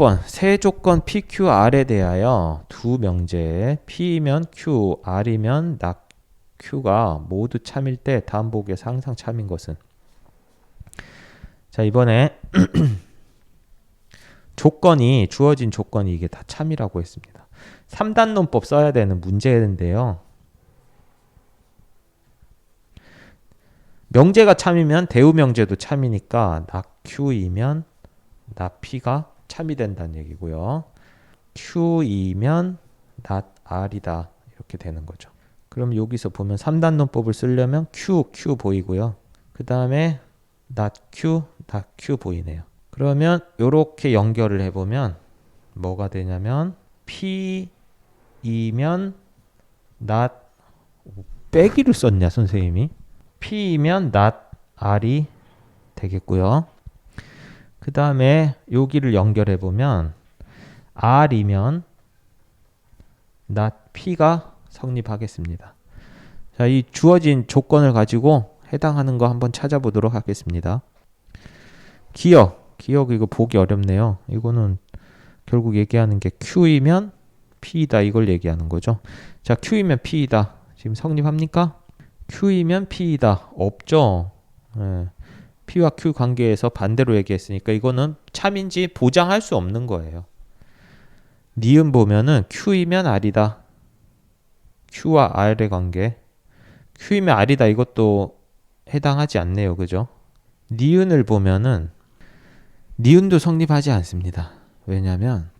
16번 세 조건 PQR에 대하여 두 명제 P이면 Q, R이면 낙 Q가 모두 참일 때 다음 보기에서 항상 참인 것은 자 이번에 조건이 주어진 조건이 이게 다 참이라고 했습니다. 3단 논법 써야 되는 문제인데요. 명제가 참이면 대우 명제도 참이니까 낙 Q이면 낙 P가 참이 된다는 얘기고요. Q이면 낙 R이다 이렇게 되는 거죠. 그럼 여기서 보면 3단 논법을 쓰려면 Q, Q 보이고요. 그 다음에 낙 Q, 낙 Q 보이네요. 그러면 이렇게 연결을 해보면 뭐가 되냐면 P이면 not 빼기를 썼냐 선생님이 P이면 not R이 되겠고요. 그 다음에 여기를 연결해 보면 R이면 not P가 성립하겠습니다. 자, 이 주어진 조건을 가지고 해당하는 거 한번 찾아보도록 하겠습니다. 기억, 기억 이거 보기 어렵네요. 이거는 결국 얘기하는 게 Q이면 P이다 이걸 얘기하는 거죠. 자, Q이면 P이다. 지금 성립합니까? Q이면 P이다. 없죠. 예. P와 Q 관계에서 반대로 얘기했으니까 이거는 참인지 보장할 수 없는 거예요. 니은 보면은 Q이면 R이다. Q와 R의 관계. Q이면 R이다. 이것도 해당하지 않네요. 그죠? 니은을 보면은 니은도 성립하지 않습니다. 왜냐하면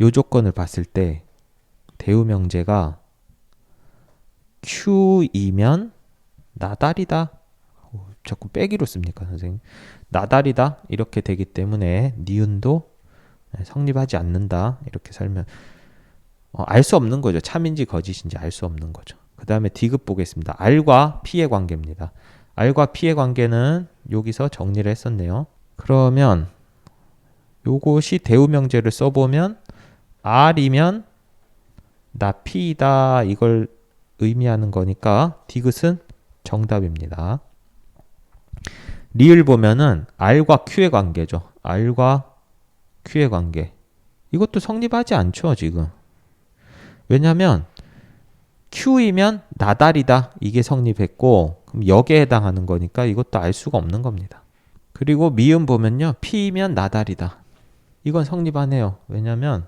요 조건을 봤을 때 대우 명제가 Q이면 나달이다. 오, 자꾸 빼기로 씁니까, 선생님? 나달이다 이렇게 되기 때문에 니은도 성립하지 않는다 이렇게 살면 어, 알 수 없는 거죠. 참인지 거짓인지 알 수 없는 거죠. 그 다음에 D급 보겠습니다. R과 P의 관계입니다. R과 P의 관계는 여기서 정리를 했었네요. 그러면 요것이 대우명제를 써보면 R이면 나 P이다 이걸 의미하는 거니까 디귿은 정답입니다. 리을 보면은 R과 Q의 관계죠. R과 Q의 관계. 이것도 성립하지 않죠, 지금. 왜냐하면 Q이면 나달이다 이게 성립했고 그럼 역에 해당하는 거니까 이것도 알 수가 없는 겁니다. 그리고 미음 보면요 P이면 나달이다 이건 성립하네요. 왜냐하면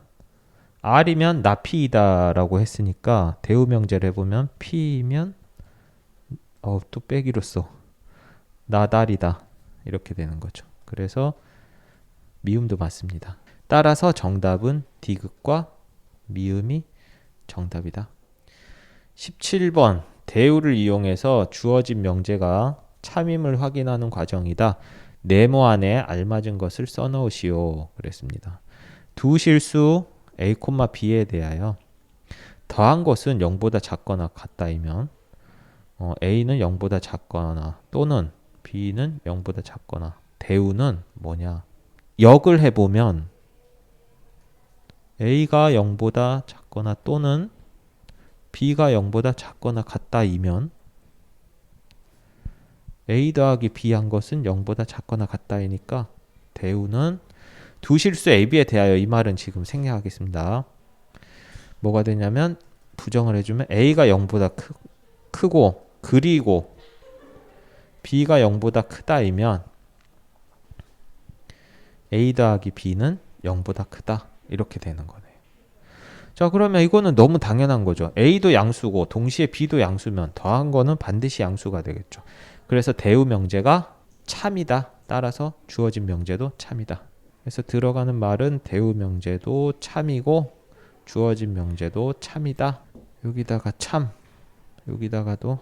R이면 나피이다 라고 했으니까 대우 명제를 해보면 P이면 어, 또 빼기로 써 나달이다 이렇게 되는 거죠. 그래서 미음도 맞습니다. 따라서 정답은 디귿과 미음이 정답이다. 17번 대우를 이용해서 주어진 명제가 참임을 확인하는 과정이다. 네모 안에 알맞은 것을 써넣으시오. 그랬습니다. 두 실수 a, b에 대하여 더한 것은 0보다 작거나 같다이면 어, a는 0보다 작거나 또는 b는 0보다 작거나 대우는 뭐냐? 역을 해보면 a가 0보다 작거나 또는 b가 0보다 작거나 같다이면 a 더하기 b 한 것은 0보다 작거나 같다이니까 대우는 두 실수 ab에 대하여 이 말은 지금 생략하겠습니다. 뭐가 되냐면 부정을 해주면 a가 0보다 크, 크고 그리고 b가 0보다 크다이면 a 더하기 b는 0보다 크다 이렇게 되는 거네요. 자 그러면 이거는 너무 당연한 거죠. a도 양수고 동시에 b도 양수면 더한 거는 반드시 양수가 되겠죠. 그래서 대우 명제가 참이다. 따라서 주어진 명제도 참이다. 그래서 들어가는 말은 대우 명제도 참이고 주어진 명제도 참이다. 여기다가 참, 여기다가도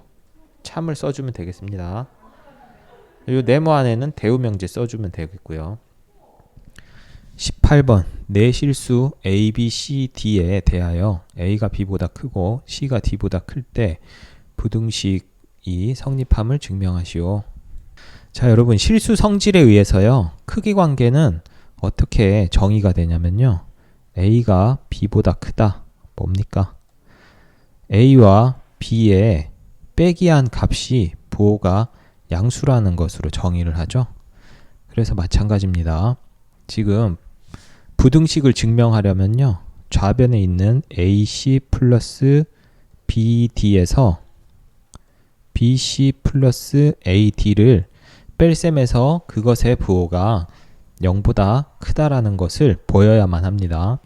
참을 써주면 되겠습니다. 이 네모 안에는 대우 명제 써주면 되겠고요. 18번 내 실수 A, B, C, D에 대하여 A가 B보다 크고 C가 D보다 클 때 부등식이 성립함을 증명하시오. 자, 여러분 실수 성질에 의해서요. 크기 관계는 어떻게 정의가 되냐면요. A가 B보다 크다. 뭡니까? A와 B의 빼기한 값이 부호가 양수라는 것으로 정의를 하죠. 그래서 마찬가지입니다. 지금 부등식을 증명하려면요. 좌변에 있는 AC 플러스 BD에서 BC 플러스 AD를 뺄셈해서 그것의 부호가 0보다 크다라는 것을 보여야만 합니다.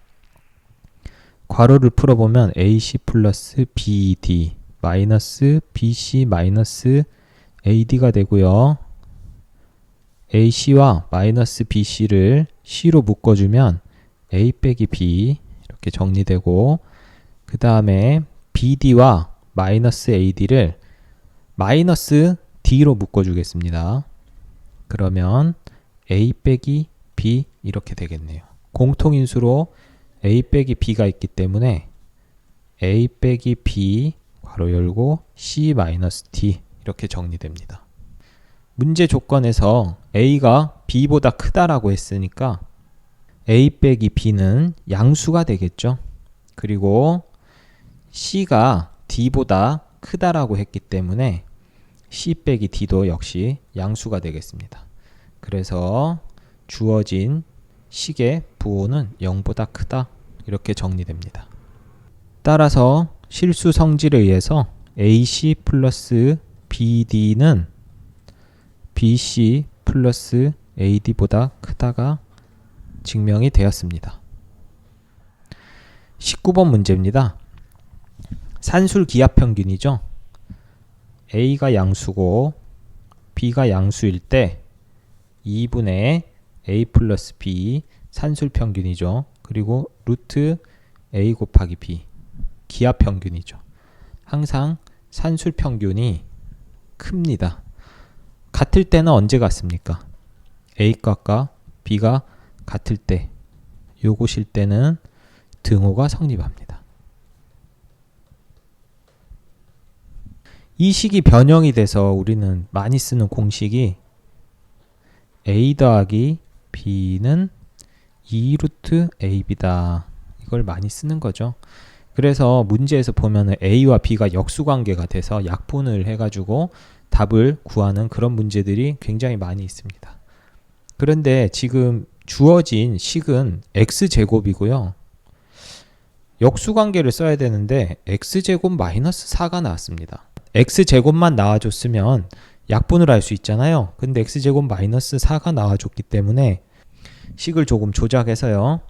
괄호를 풀어보면 AC 플러스 BD 마이너스 BC 마이너스 AD가 되고요. AC와 마이너스 BC를 C로 묶어주면 A 빼기 B 이렇게 정리되고 그 다음에 BD와 마이너스 AD를 마이너스 D로 묶어주겠습니다. 그러면 A 빼기 B 이렇게 되겠네요. 공통인수로 A 빼기 B가 있기 때문에 A 빼기 B 괄호 열고 C 마이너스 D 이렇게 정리됩니다. 문제 조건에서 A가 B보다 크다라고 했으니까 A 빼기 B는 양수가 되겠죠. 그리고 C가 D보다 크다라고 했기 때문에 C 빼기 D도 역시 양수가 되겠습니다. 그래서 주어진 식의 부호는 0보다 크다 이렇게 정리됩니다. 따라서 실수 성질에 의해서 AC 플러스 BD는 BC 플러스 AD보다 크다가 증명이 되었습니다. 19번 문제입니다. 산술 기압 평균이죠. A가 양수고 B가 양수일 때 2분의 A 플러스 B 산술 평균이죠. 그리고 루트 A 곱하기 B 기압 평균이죠. 항상 산술 평균이 큽니다. 같을 때는 언제 같습니까? A 값과 B가 같을 때 요것일 때는 등호가 성립합니다. 이 식이 변형이 돼서 우리는 많이 쓰는 공식이 A 더하기 B는 2루트 AB다. 이걸 많이 쓰는 거죠. 그래서 문제에서 보면은 A와 B가 역수관계가 돼서 약분을 해가지고 답을 구하는 그런 문제들이 굉장히 많이 있습니다. 그런데 지금 주어진 식은 x제곱이고요. 역수관계를 써야 되는데 x제곱 마이너스 4가 나왔습니다. x제곱만 나와줬으면 약분을 할 수 있잖아요. 근데 x제곱 마이너스 4가 나와줬기 때문에 식을 조금 조작해서요.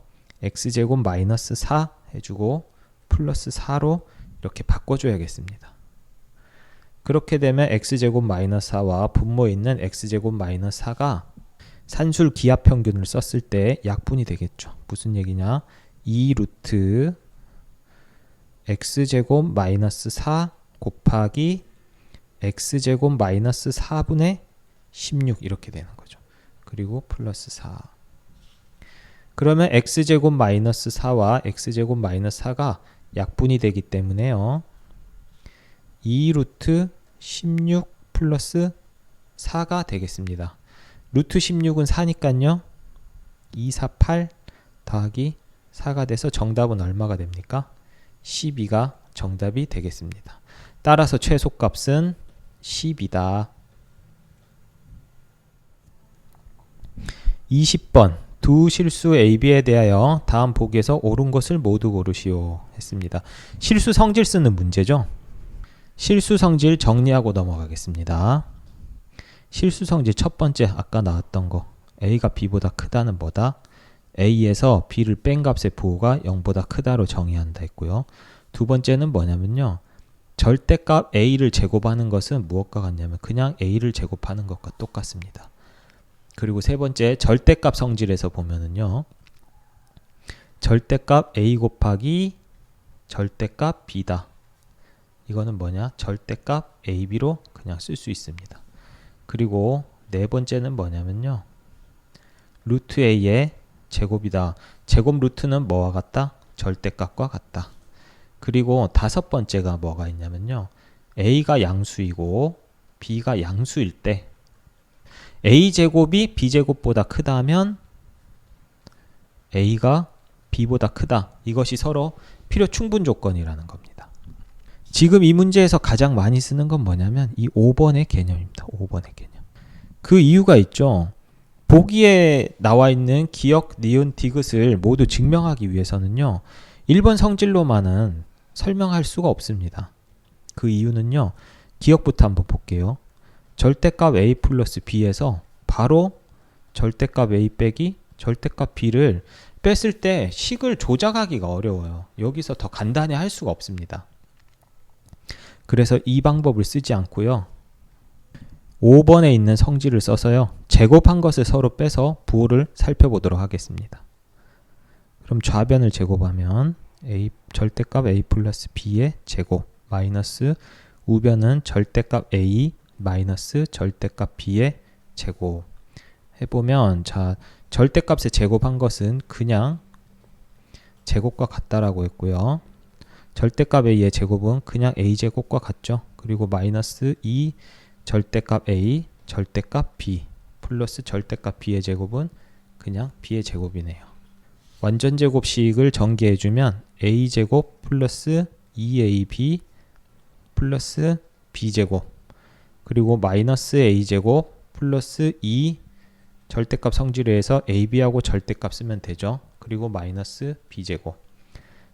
x제곱 마이너스 4 해주고 플러스 4로 이렇게 바꿔줘야겠습니다. 그렇게 되면 x제곱 마이너스 4와 분모에 있는 x제곱 마이너스 4가 산술 기압 평균을 썼을 때 약분이 되겠죠. 무슨 얘기냐? 2 루트 x제곱 마이너스 4 곱하기 x제곱 마이너스 4분의 16 이렇게 되는 거죠. 그리고 플러스 4 그러면 x제곱 마이너스 4와 x제곱 마이너스 4가 약분이 되기 때문에요. 2 루트 16 플러스 4가 되겠습니다. 루트 16은 4니까요. 2, 4, 8 더하기 4가 돼서 정답은 얼마가 됩니까? 12가 정답이 되겠습니다. 따라서 최소값은 10이다. 20번 두 실수 AB에 대하여 다음 보기에서 옳은 것을 모두 고르시오 했습니다. 실수 성질 쓰는 문제죠. 실수 성질 정리하고 넘어가겠습니다. 실수 성질 첫 번째 아까 나왔던 거 A가 B보다 크다는 뭐다? A에서 B를 뺀 값의 부호가 0보다 크다로 정의한다 했고요. 두 번째는 뭐냐면요. 절대값 A를 제곱하는 것은 무엇과 같냐면 그냥 A를 제곱하는 것과 똑같습니다. 그리고 세 번째 절대값 성질에서 보면은요. 절대값 A 곱하기 절대값 B다. 이거는 뭐냐? 절대값 AB로 그냥 쓸 수 있습니다. 그리고 네 번째는 뭐냐면요. 루트 A의 제곱이다. 제곱 루트는 뭐와 같다? 절대값과 같다. 그리고 다섯 번째가 뭐가 있냐면요. A가 양수이고 B가 양수일 때 A 제곱이 B 제곱보다 크다면 A가 B보다 크다. 이것이 서로 필요 충분 조건이라는 겁니다. 지금 이 문제에서 가장 많이 쓰는 건 뭐냐면 이 5번의 개념입니다. 5번의 개념. 그 이유가 있죠. 보기에 나와 있는 기억, 니은, 디귿을 모두 증명하기 위해서는요. 1번 성질로만은 설명할 수가 없습니다. 그 이유는요. 기억부터 한번 볼게요. 절대값 a 플러스 b에서 바로 절대값 a 빼기 절대값 b를 뺐을 때 식을 조작하기가 어려워요. 여기서 더 간단히 할 수가 없습니다. 그래서 이 방법을 쓰지 않고요. 5번에 있는 성질을 써서요. 제곱한 것을 서로 빼서 부호를 살펴보도록 하겠습니다. 그럼 좌변을 제곱하면 a 절대값 a 플러스 b의 제곱 마이너스 우변은 절대값 a 마이너스 절대값 b의 제곱 해보면 자 절대값의 제곱한 것은 그냥 제곱과 같다라고 했고요. 절대값 a의 제곱은 그냥 a 제곱과 같죠. 그리고 마이너스 2 절대값 a 절대값 b 플러스 절대값 b의 제곱은 그냥 b의 제곱이네요. 완전 제곱식을 전개해주면 a 제곱 플러스 2ab 플러스 b 제곱 그리고 마이너스 a 제곱 플러스 2 절대값 성질에서 ab하고 절대값 쓰면 되죠. 그리고 마이너스 b제곱.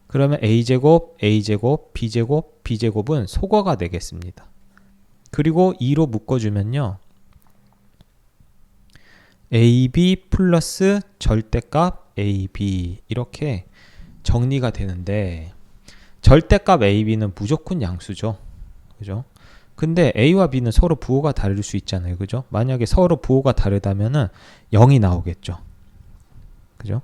그러면 a제곱, a제곱, b제곱, b제곱은 소거가 되겠습니다. 그리고 2로 묶어주면요. ab 플러스 절대값 ab 이렇게 정리가 되는데 절대값 ab는 무조건 양수죠. 그죠? 근데 A와 B는 서로 부호가 다를 수 있잖아요. 그죠? 만약에 서로 부호가 다르다면은 0이 나오겠죠. 그죠?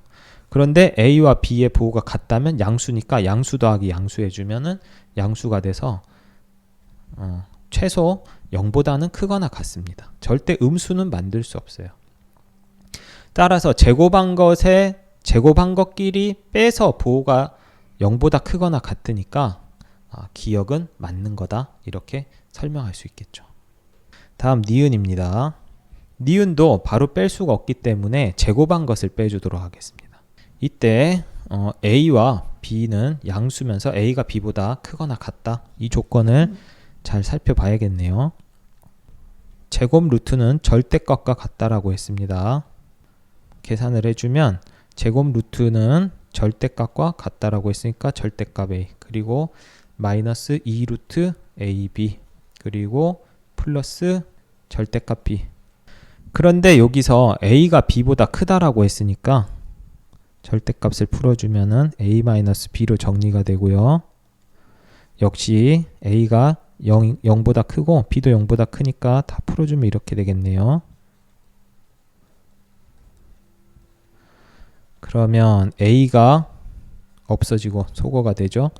그런데 A와 B의 부호가 같다면 양수니까 양수 더하기 양수 해주면은 양수가 돼서 어, 최소 0보다는 크거나 같습니다. 절대 음수는 만들 수 없어요. 따라서 제곱한 것에 제곱한 것끼리 빼서 부호가 0보다 크거나 같으니까 아, 기억은 맞는 거다 이렇게 설명할 수 있겠죠. 다음 니은입니다. 니은도 바로 뺄 수가 없기 때문에 제곱한 것을 빼주도록 하겠습니다. 이때 어, A와 B는 양수면서 A가 B보다 크거나 같다. 이 조건을 잘 살펴봐야겠네요. 제곱 루트는 절대값과 같다라고 했습니다. 계산을 해주면 제곱 루트는 절대값과 같다라고 했으니까 절대값 A 그리고 마이너스 2 루트 AB 그리고 플러스 절대값 b. 그런데 여기서 a가 b보다 크다라고 했으니까 절대값을 풀어주면은 a-b로 정리가 되고요. 역시 a가 0, 0보다 크고 b도 0보다 크니까 다 풀어주면 이렇게 되겠네요. 그러면 a가 없어지고 소거가 되죠.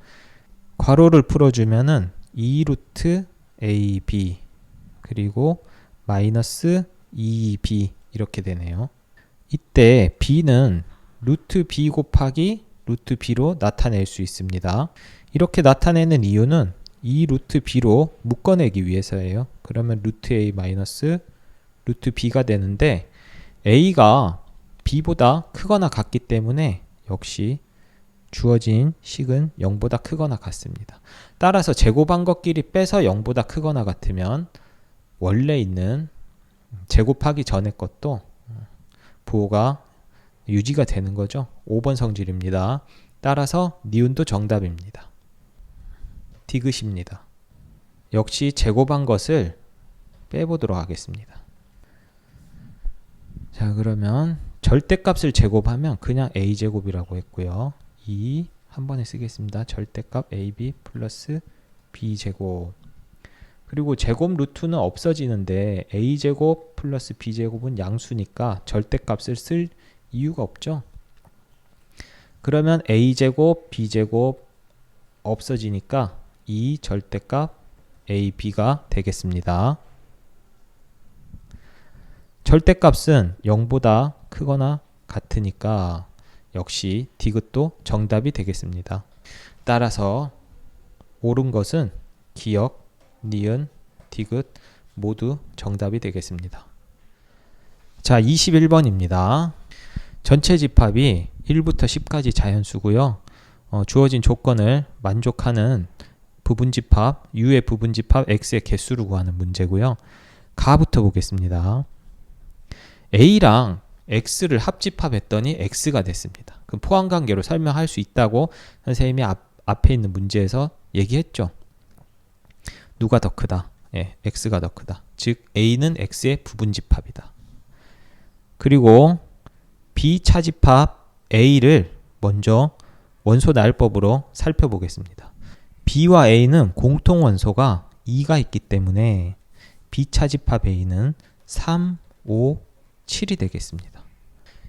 괄호를 풀어주면은 2루트 AB 그리고 마이너스 2B 이렇게 되네요. 이때 B는 루트 B 곱하기 루트 B로 나타낼 수 있습니다. 이렇게 나타내는 이유는 이 루트 B로 묶어내기 위해서예요. 그러면 루트 A 마이너스 루트 B가 되는데 A가 B보다 크거나 같기 때문에 역시 주어진 식은 0보다 크거나 같습니다. 따라서 제곱한 것끼리 빼서 0보다 크거나 같으면 원래 있는 제곱하기 전에 것도 부호가 유지가 되는 거죠. 5번 성질입니다. 따라서 니은도 정답입니다. 디귿입니다. 역시 제곱한 것을 빼보도록 하겠습니다. 자 그러면 절대값을 제곱하면 그냥 a제곱이라고 했고요. 2 한 번에 쓰겠습니다. 절대값 ab 플러스 b제곱 그리고 제곱 루트는 없어지는데 a제곱 플러스 b제곱은 양수니까 절대값을 쓸 이유가 없죠. 그러면 a제곱 b제곱 없어지니까 이 절대값 ab가 되겠습니다. 절대값은 0보다 크거나 같으니까 역시 디귿도 정답이 되겠습니다. 따라서 옳은 것은 기억, 니은, 디귿 모두 정답이 되겠습니다. 자, 21번입니다. 전체 집합이 1부터 10까지 자연수고요. 어, 주어진 조건을 만족하는 부분집합, U의 부분집합 X의 개수를 구하는 문제고요. 가부터 보겠습니다. A랑 X를 합집합했더니 X가 됐습니다. 그럼 포함 관계로 설명할 수 있다고 선생님이 앞, 앞에 있는 문제에서 얘기했죠. 누가 더 크다? 예, X가 더 크다. 즉 A는 X의 부분 집합이다. 그리고 B 차집합 A를 먼저 원소 나열법으로 살펴보겠습니다. B와 A는 공통 원소가 2가 있기 때문에 B 차집합 A는 3, 5, 7이 되겠습니다.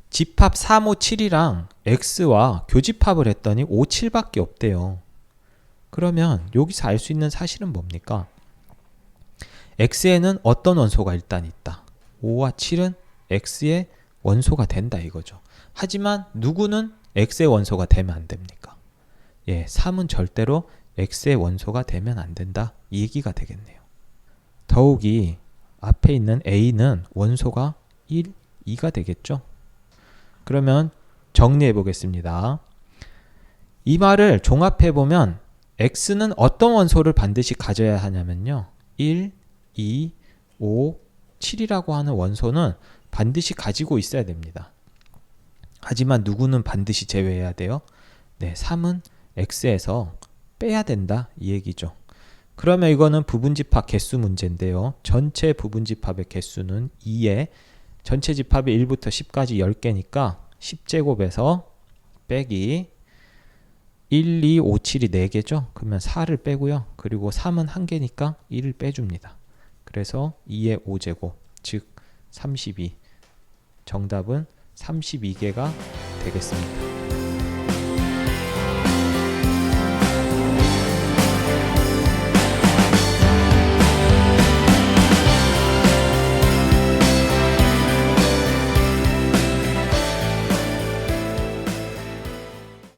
집합 3, 5, 7이랑 X와 교집합을 했더니 5, 7밖에 없대요. 그러면 여기서 알 수 있는 사실은 뭡니까? X에는 어떤 원소가 일단 있다. 5와 7은 X의 원소가 된다 이거죠. 하지만 누구는 X의 원소가 되면 안 됩니까? 예, 3은 절대로 X의 원소가 되면 안 된다. 이 얘기가 되겠네요. 더욱이 앞에 있는 A는 원소가 1, 2가 되겠죠. 그러면 정리해 보겠습니다. 이 말을 종합해 보면 X는 어떤 원소를 반드시 가져야 하냐면요. 1, 2, 5, 7이라고 하는 원소는 반드시 가지고 있어야 됩니다. 하지만 누구는 반드시 제외해야 돼요? 네, 3은 X에서 빼야 된다 이 얘기죠. 그러면 이거는 부분집합 개수 문제인데요. 전체 부분집합의 개수는 2에 전체 집합이 1부터 10까지 10개니까 10제곱에서 빼기 1, 2, 5, 7이 4개죠. 그러면 4를 빼고요. 그리고 3은 1개니까 1을 빼줍니다. 그래서 2의 5제곱, 즉 32. 정답은 32개가 되겠습니다.